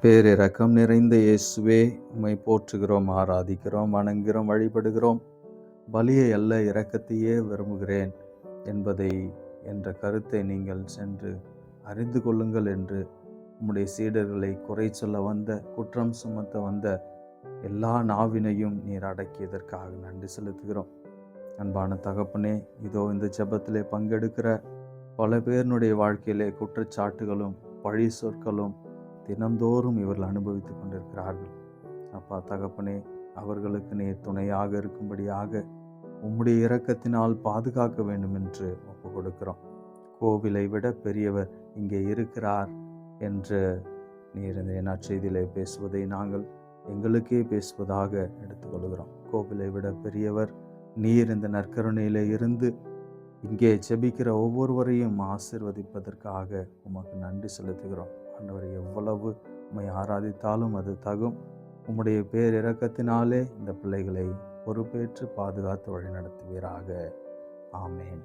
பேரிரக்கம் நிறைந்த இயேசுவே உம்மை போற்றுகிறோம் ஆராதிக்கிறோம் வணங்குகிறோம் வழிபடுகிறோம். பலியை அல்ல இரக்கத்தையே விரும்புகிறேன் என்பதை என்ற கருத்தை நீங்கள் சென்று அறிந்து கொள்ளுங்கள் என்று உம்முடைய சீடர்களை குறை சொல்ல வந்த குற்றம் சுமத்த வந்த எல்லா நாவினையும் நீர் அடக்கியதற்காக நன்றி செலுத்துகிறோம். அன்பான தகப்பனே இதோ இந்த ஜபத்திலே பங்கெடுக்கிற பல பேரினுடைய வாழ்க்கையிலே குற்றச்சாட்டுகளும் பழி சொற்களும் தினந்தோறும் இவர்கள் அனுபவித்துக் கொண்டிருக்கிறார்கள். அப்பா தகப்பனே அவர்களுக்கு நீ துணையாக இருக்கும்படியாக உம்முடைய இரக்கத்தினால் பாதுகாக்க வேண்டும் என்று ஒப்பு கொடுக்கிறோம். கோவிலை விட பெரியவர் இங்கே இருக்கிறார் என்று நீர் இந்த நற்செய்தியிலே பேசுவதை நாங்கள் எங்களுக்கே பேசுவதாக எடுத்துக்கொள்கிறோம் கோவிலை விட பெரியவர் நீர் இந்த நற்கருணையிலே இருந்து இங்கே செபிக்கிற ஒவ்வொருவரையும் ஆசிர்வதிப்பதற்காக உமக்கு நன்றி செலுத்துகிறோம். ஆண்டவர் எவ்வளவு உம்மை ஆராதித்தாலும் அது தகும். உம்முடைய பேரிரக்கத்தினாலே இந்த பிள்ளைகளை பொறுப்பேற்று பாதுகாத்து வழிநடத்துவீராக. ஆமேன்.